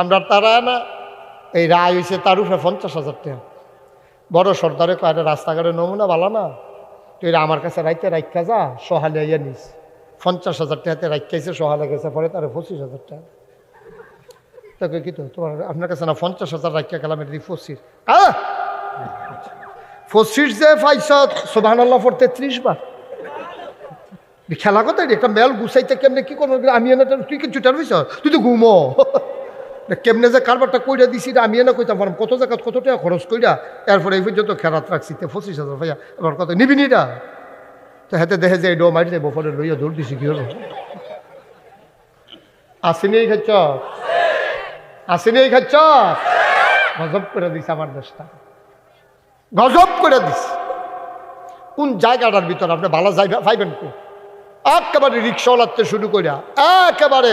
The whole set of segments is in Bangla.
আমরা তারা না, এই রায় হয়েছে তার উপরে পঞ্চাশ হাজার টাকা। বড় সর্দারে কয়, এটা রাস্তাঘাটে নমুনা ভালো না? তুই আমার কাছে রাইতে রাখা যা, সহালে ইয়ে নিস। পঞ্চাশ হাজার টাকাতে রাখাইছে সহালে গেছে, পরে তার পঁচিশ হাজার টাকা। তোকে কি তো, তোমার আপনার কাছে না পঞ্চাশ হাজার রাখিয়া গেলাম, এটা দিয়ে পঁচিশ আহ পঁচিশ যে পাইছ সোভান আল্লাহ পড়তে ত্রিশ বার। খেলা কথা একটা মেল গুছাইতে কেমনে কি করব? আমি এনে তুই কি চুটার তুই তো ঘুমো। কেমনে যে কারবারটা কইরা দিছি এটা আমি এনে কইতাম পারলাম কত জায়গা কত টাকা খরচ কইরা এরপরে এই পর্যন্ত খেরাত রাখছি, তে পঁচিশ হাজার ভাইয়া এবার কত নিবি নি এটা? তো হাতে দেখে যে ডো মারি দেবো পরে লইয়া দৌড় দিছি, কি হলো? আসেনি এই খাচ্ছ? আসেনি এই খাচ্ছ? গজব করে দিছে আমার দেশটা। গজব করে দিছে। কোন জায়গাটার ভিতর আপনি ভালো যাইবা, পাইবেন একেবারে রিক্সাওয়ালাতে শুরু করিয়া একেবারে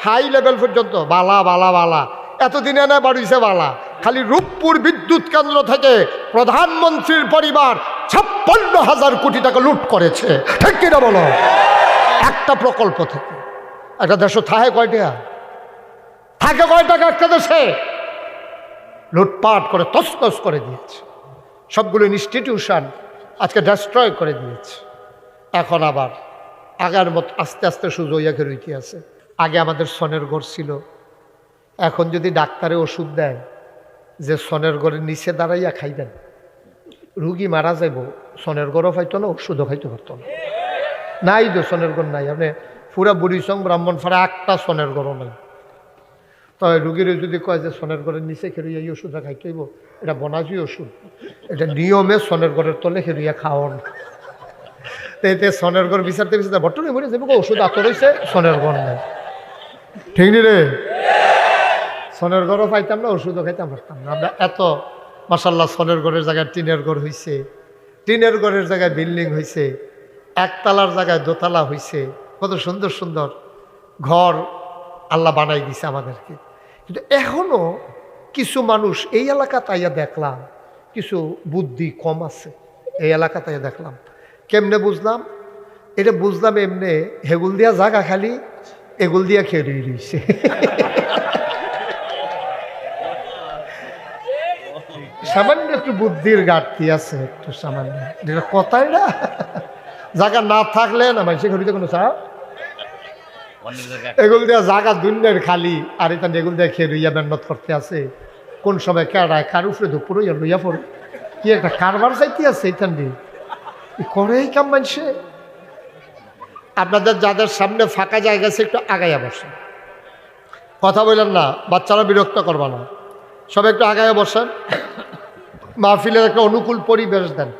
হাই লেভেল পর্যন্ত, বালা বালা বালা। এতদিনে না বাড়িছে বালা। খালি রূপপুর বিদ্যুৎ কেন্দ্র থেকে প্রধানমন্ত্রীর পরিবার ছাপ্পান্ন হাজার কোটি টাকা লুট করেছে। ঠিক কিনা বলো? একটা প্রকল্প থেকে। একটা দেশ থাকে কয়টা? থাকে কয় টাকা একটা দেশে? লুটপাট করে তসতস করে দিয়েছে। সবগুলো ইনস্টিটিউশন আজকে ডেস্ট্রয় করে দিয়েছে। এখন আবার আগার মত আস্তে আস্তে সুজইয়াকে রইতে আছে? আগে আমাদের সনের ঘর ছিল। এখন যদি ডাক্তারে ওষুধ দেয়, যে সনের ঘরের নিচে দাঁড়াইয়া খাইবেন, রুগী মারা যাইব সনের ঘরও খাইতো না, ওষুধও খাইতে পারতো না। নাই তো সনের ঘর নাই, আপনি পুরা বুড়িসং ব্রাহ্মণ ফাড়া একটা সনের ঘরও নাই। তবে রুগীর যদি কয় যে সনের ঘরের নিচে খেলুইয়া এই ওষুধটা খাইতে হইব, এটা বনাজি ওষুধ, এটা নিয়মে সনের ঘরের তলে খেলুইয়া খাওয়ান। এতে সনের ঘর বিচারতে বিচারতে বর্তমানে মরে যাব, ওষুধ আতর হয়েছে সনের ঘর নাই। ঠিক নি রে? সনের ঘরও পাইতাম না, ওষুধও খাইতাম পারতাম না। আমরা এত মাসাল্লাহ সনের ঘরের জায়গায় টিনের ঘর হয়েছে টিনের ঘরের জায়গায় বিল্ডিং হয়েছে একতলার জায়গায় দোতলা হয়েছে কত সুন্দর সুন্দর ঘর আল্লাহ বানাই দিছে আমাদেরকে। কিন্তু এখনও কিছু মানুষ এই এলাকা তাইয়া দেখলাম, কিছু বুদ্ধি কম আছে, এই এলাকা তাইয়া দেখলাম। কেমনে বুঝলাম? এটা বুঝলাম এমনি হেগুল দিয়া জাগা খালি এগুল দিয়া খেয়ে রয়েছে। সামান্য একটু বুদ্ধির ঘাটতি আছে, একটু সামান্য। যেটা কথাই না জায়গা না থাকলে না মানুষের ঘড়িতে কোনো চা এগুলো দিয়ে জাগা দুনিয়ার খালি, আর এটা এগুলো দিয়ে খেয়ে লইয়া মেহনত করতে আছে। কোন সময় কেড়ায়, কার উপরে দুপুরে লইয়া পড়ে? কি একটা কারবার চাইতে আছে এখান দিয়ে এ করে কাম মানুষে আপনাদের যাদের সামনে ফাঁকা জায়গা আছে, একটু আগাইয়া বসেন। কথা বললেন না, বাচ্চারা বিরক্ত করবে না। সব একটু আগাইয়া বসেন। মাহফিলের একটা অনুকূল পরিবেশ দেন।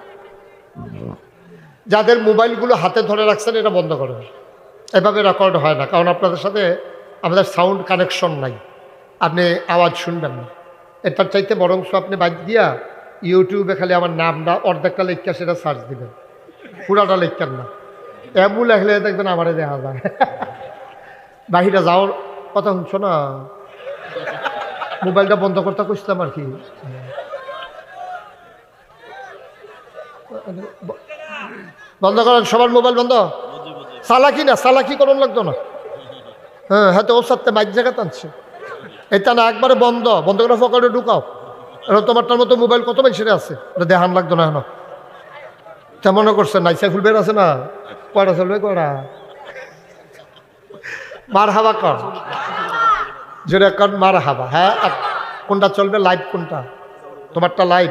যাদের মোবাইলগুলো হাতে ধরে রাখছেন, এটা বন্ধ করবেন এভাবে রেকর্ড হয় না, কারণ আপনাদের সাথে আমাদের সাউন্ড কানেকশন নাই। আপনি আওয়াজ শুনবেন না। এটার চাইতে বরংস আপনি বাদ দিয়া ইউটিউবে খালি আমার নামটা, অর্ধেকটা লেখা সেটা সার্চ দিবেন। পুরাটা লেখেন না। এমন লেখলে দেখবেন আমারে দেখা যায়। বাহিরে যাওয়ার কথা শুনছো না? মোবাইলটা বন্ধ করতে কইছিলাম আর কি। বন্ধ করেন, সবার মোবাইল বন্ধ? সালাকি না সালাকি করুন লাগতো না। হ্যাঁ হয়তো ওর সাথে বাইক জায়গা টানছে। এটা না, একবারে বন্ধ। বন্ধ করে ফকারে ঢুকাও। এখন তোমারটার মতো মোবাইল কত মানুষের আছে? এটা দেখান লাগতো না এখন। তা মনে করছে নাইসা ফুলবের আছে না? কয়টা চলবে কয়টা মার হাবা কর কর মার হাবা হ্যাঁ কোনটা চলবে লাইভ কোনটা? তোমারটা লাইভ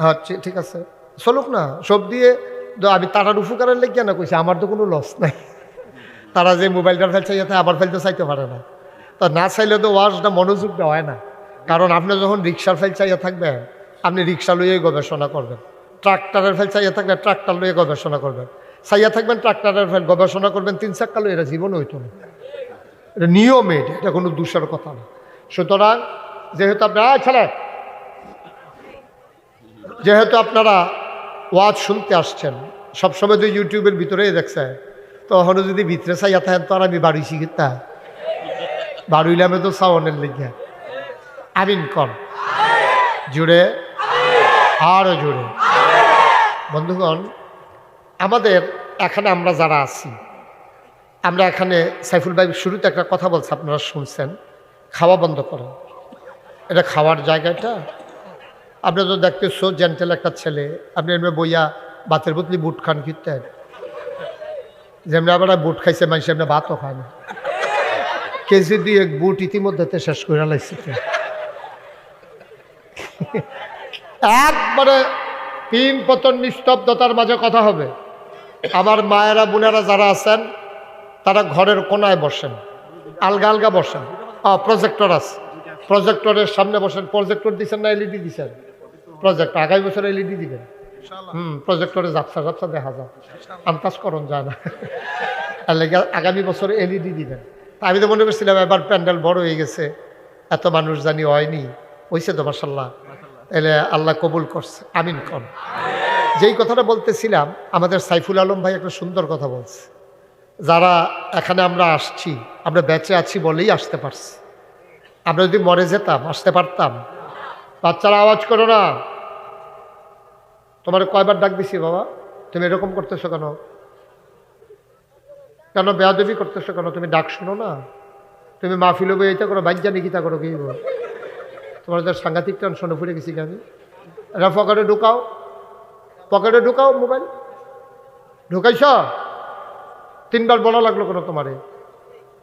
হ্যাঁ ঠিক আছে। চলুক না, সব দিয়ে আমি তারার উপকারের লেগে না কইছি, আমার তো কোনো লস নাই। তারা যে মোবাইলটা ফেলছে যাতে আবার ফেলতে চাইতে পারে না। তা না চাইলে তো ওয়াজটা মনোযোগ দেওয়া হয় না। কারণ আপনি যখন রিক্সার ফেল চাইয়া থাকবেন, আপনি রিক্সা লইয়েই গবেষণা করবেন। ট্রাক্টরের ফেল চাইয়া থাকলে ট্রাক্টর লইয়ে গবেষণা করবেন। চাইয়া থাকবেন ট্রাক্টরের ফেল গবেষণা করবেন, তিন চাক্কা লইয়ে এটা জীবন হইতো না। এটা নিয়ম এটা এটা কোনো দূষের কথা না। সুতরাং, যেহেতু আপনি আয় ছেলে, যেহেতু আপনারা ওয়াজ শুনতে আসছেন, সবসময় তো ইউটিউবের ভিতরেই দেখছে তখন যদি ভিতরে চাইয়া থাকেন, তো আর আমি বাড়ি শিখিতা বাড়ুইলামে তো সাওয়ানের লেগে আমিন কন। জুড়ে। আরও জুড়ে। বন্ধুগণ আমাদের এখানে আমরা যারা আছি, আমরা এখানে সাইফুল ভাই শুরুতে একটা কথা বলছে, আপনারা শুনছেন। খাওয়া বন্ধ করেন এটা খাওয়ার জায়গাটা আপনি তো দেখতেছো জেন্টেল একটা ছেলে। আপনি এমনি বইয়া ভাতের বদলি বুট খান কিনতেন যেমনি আবার বুট খাইছে, মানুষ এমনি ভাতও খায় না। কেজি দুই এক বুট ইতিমধ্যে শেষ করে লাইছে তো। একবারে তিন পতন নিস্তব্ধতার মাঝে কথা হবে। আমার মায়েরা বোনেরা যারা আছেন তারা ঘরের কোনায় বসেন আলগা আলগা বসেন। প্রজেক্টর আছে। প্রজেক্টরের সামনে বসেন। প্রজেক্টর দিচ্ছেন না এলইডি দিচ্ছেন প্রজেক্ট আগামী বছর এলইডি দিবেন। হুম প্রজেক্টরে ঝাপসা ঝাপসা দেখা যায়। আন্তাজ করণ যায় না। আগামী বছর এলইডি দিবেন। আমি তো মনে করছিলাম এবার প্যান্ডেল বড় হয়ে গেছে। এত মানুষ জানি হয়নি। হয়েছে তো মাসাল্লাহ এলে আল্লাহ কবুল করছে। আমিন কন। যেই কথাটা বলতেছিলাম, আমাদের সাইফুল আলম ভাই একটা সুন্দর কথা বলছে। যারা এখানে আমরা আসছি, আমরা বেঁচে আছি বলেই আসতে পারছি। আমরা যদি মরে যেতাম, আসতে পারতাম। বাচ্চারা আওয়াজ করো না। তোমার কয়বার ডাক দিছি বাবা? তুমি এরকম করতেছো কেন? কেন বেয়াদবি করতেছো কেন? তুমি ডাক শোনো না। তুমি মাহফিল বই এইটা করো বাজ্যা নিকিতা করো, কি? তোমার সাংঘাতিক টেনশনে ফুরে গেছি আমি? এটা পকেটে ঢুকাও। পকেটে ঢুকাও মোবাইল। ঢুকাইছ? তিনবার বলা লাগল কেন তোমারে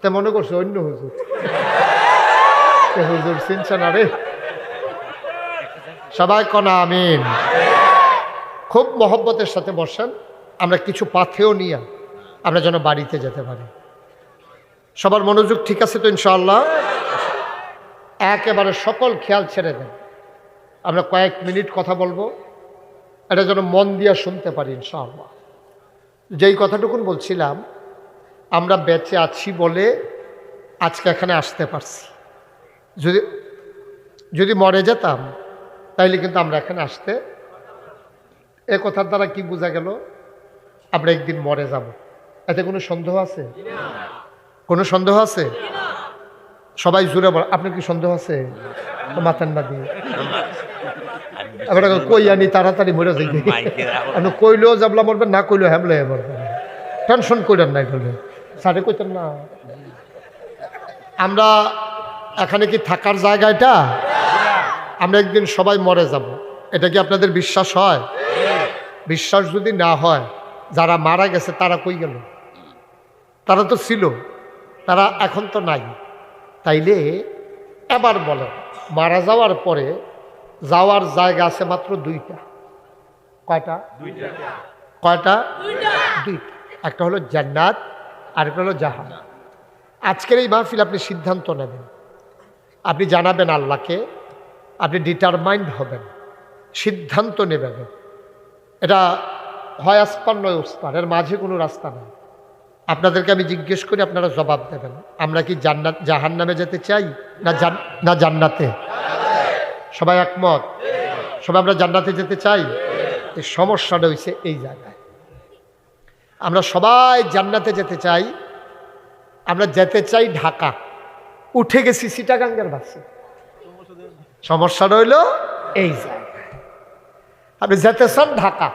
তে মনে করছ অন্য হুজুর হুজুর চিনছে না রে সবাই কনা আমিন। খুব মহব্বতের সাথে বসেন। আমরা কিছু পাথেও নিয়ে আমরা যেন বাড়িতে যেতে পারি। সবার মনোযোগ ঠিক আছে তো ইনশাআল্লাহ? একেবারে সকল খেয়াল ছেড়ে দেন। আমরা কয়েক মিনিট কথা বলব। এটা যেন মন দিয়ে শুনতে পারি, ইনশাআল্লাহ। যেই কথাটুকুন বলছিলাম, আমরা বেঁচে আছি বলে আজকে এখানে আসতে পারছি। যদি যদি মরে যেতাম, তাইলে কিন্তু আমরা এখানে আসতে, এ কথার দ্বারা কি বোঝা গেল? আমরা একদিন মরে যাব। এতে কোনো সন্দেহ আছে? কোনো সন্দেহ আছে? সবাই জুড়ে বল আপনার কি সন্দেহ আছে? মাথার না দিয়ে এবার কই আনি তাড়াতাড়ি মরে যাই আপনি কইলেও যাবলা মরবেন না কইলেও হ্যামলে মরবেন টেনশন কইলেন নাই বলে সাড়ে কইতেন না। আমরা এখানে কি থাকার জায়গা এটা? আমরা একদিন সবাই মরে যাব। এটা কি আপনাদের বিশ্বাস হয়? বিশ্বাস যদি না হয় যারা মারা গেছে তারা কই গেল? তারা তো ছিল তারা এখন তো নাই। তাইলে এবার বলেন মারা যাওয়ার পরে যাওয়ার জায়গা আছে মাত্র দুইটা। কয়টা? কয়টা? দুইটা। একটা হলো জান্নাত আর একটা হলো জাহান। আজকের এই মাহফিল আপনি সিদ্ধান্ত নেবেন। আপনি জানাবেন আল্লাহকে আপনি ডিটারমাইন্ড হবেন সিদ্ধান্ত নেবেন। এটা হয় আসপার নয় ওসপার এর মাঝে কোনো রাস্তা নেই। আপনাদেরকে আমি জিজ্ঞেস করি আপনারা জবাব দেবেন। আমরা কি জান্নাত জাহান নামে যেতে চাই না জান- না জান্নাতে? সবাই একমত? সবাই আমরা জান্নাতে যেতে চাই? এই সমস্যাটা হয়েছে এই জায়গায়। আমরা সবাই জান্নাতে যেতে চাই। আমরা যেতে চাই ঢাকা। উঠে গেছি সিটাগাঙ্গের বাসে। সমস্যাটা হইল এই জায়গায়। আপনি যেতে চান ঢাকা।